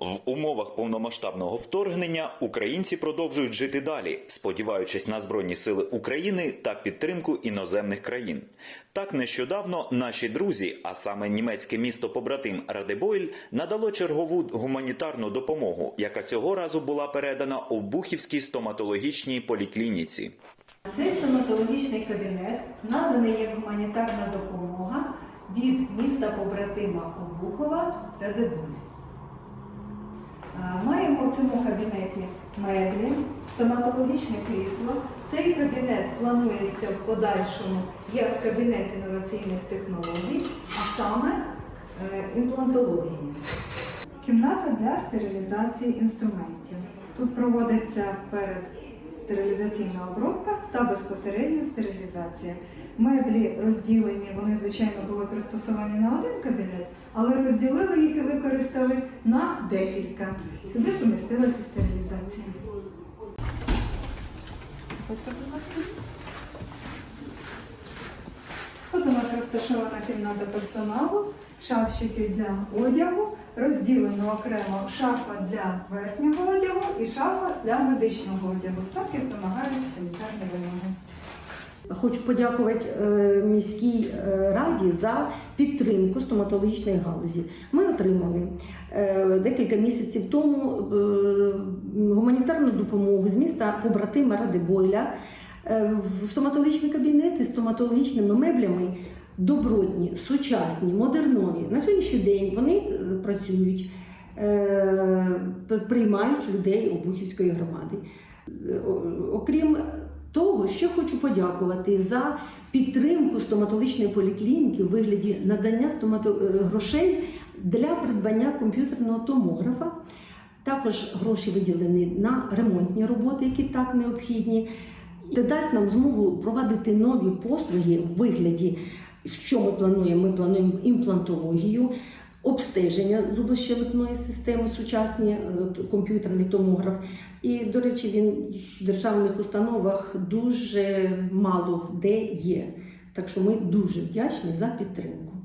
В умовах повномасштабного вторгнення українці продовжують жити далі, сподіваючись на збройні сили України та підтримку іноземних країн. Так нещодавно наші друзі, а саме німецьке місто побратим Радебойль, надало чергову гуманітарну допомогу, яка цього разу була передана у Бухівській стоматологічній поліклініці. Цей стоматологічний кабінет наданий як гуманітарна допомога від міста побратима Обухова Радеболь. Маємо в цьому кабінеті меблі, стоматологічне крісло. Цей кабінет планується в подальшому як кабінет інноваційних технологій, а саме е, імплантології. Кімната для стерилізації інструментів. Тут проводиться перед стерилізаційна обробка та безпосередня стерилізація. Меблі розділені, вони, звичайно, були пристосовані на один кабінет, але розділили їх і використали на декілька. Сюди помістилася стерилізація. Тут у нас розташована кімната персоналу, шафчики для одягу, розділено окремо шафа для верхнього одягу і шафа для медичного одягу. Так як вимагають санітарні вимоги. Хочу подякувати е, міській е, раді за підтримку стоматологічної галузі. Ми отримали е, декілька місяців тому гуманітарну допомогу з міста побратима Радибойля е, в стоматологічні кабінети з стоматологічними меблями. Добротні, сучасні, модернові. На сьогоднішній день вони е, працюють, е, приймають людей Обухівської громади. Е, Окрім того, ще хочу подякувати за підтримку стоматологічної поліклініки у вигляді надання стомато... грошей для придбання комп'ютерного томографа. Також гроші виділені на ремонтні роботи, які так необхідні. Це дасть нам змогу проводити нові послуги у вигляді, що ми плануємо. Ми плануємо імплантологію, обстеження зубощелепної системи, сучасні е, комп'ютерний томограф. І, до речі, він в державних установах дуже мало де є. Так що ми дуже вдячні за підтримку.